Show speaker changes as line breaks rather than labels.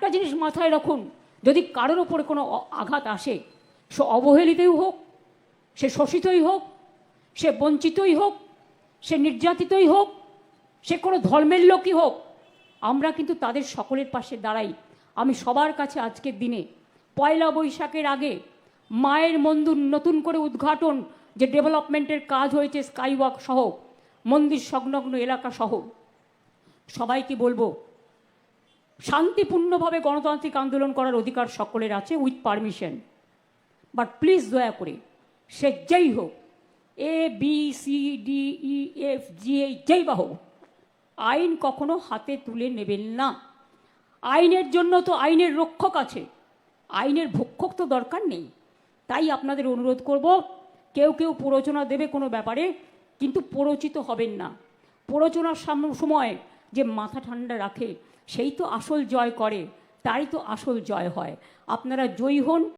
একটা জিনিস মাথায় রাখুন, যদি কারোর ওপরে কোনো আঘাত আসে, সে অবহেলিতই হোক, সে শোষিতই হোক, সে বঞ্চিতই হোক, সে নির্যাতিতই হোক, সে কোনো ধর্মের লোকই হোক, আমরা কিন্তু তাদের সকলের পাশে দাঁড়াই। আমি সবার কাছে আজকের দিনে পয়লা বৈশাখের আগে মায়ের মন্দির নতুন করে উদ্ঘাটন যে ডেভেলপমেন্টের কাজ হয়েছে স্কাইওয়াক সহ, মন্দির সংলগ্ন এলাকা সহ, সবাইকে বলব শান্তিপূর্ণভাবে গণতান্ত্রিক আন্দোলন করার অধিকার সকলের আছে উইথ পারমিশন বাট প্লিজ দয়া করে, সে যেই হোক A B C D E F G এই যেই বা হোক, আইন কখনো হাতে তুলে নেবেন না। আইনের জন্য তো আইনের রক্ষক আছে, আইনের ভক্ষক তো দরকার নেই। তাই আপনাদের অনুরোধ করব, কেউ কেউ প্ররোচনা দেবে কোনো ব্যাপারে, কিন্তু প্ররোচিত হবেন না। প্ররোচনার সময় যে মাথা ঠান্ডা রাখে, সেই তো আসল জয় করে তাই তো আসল জয় হয়। আপনারা জয়ী হন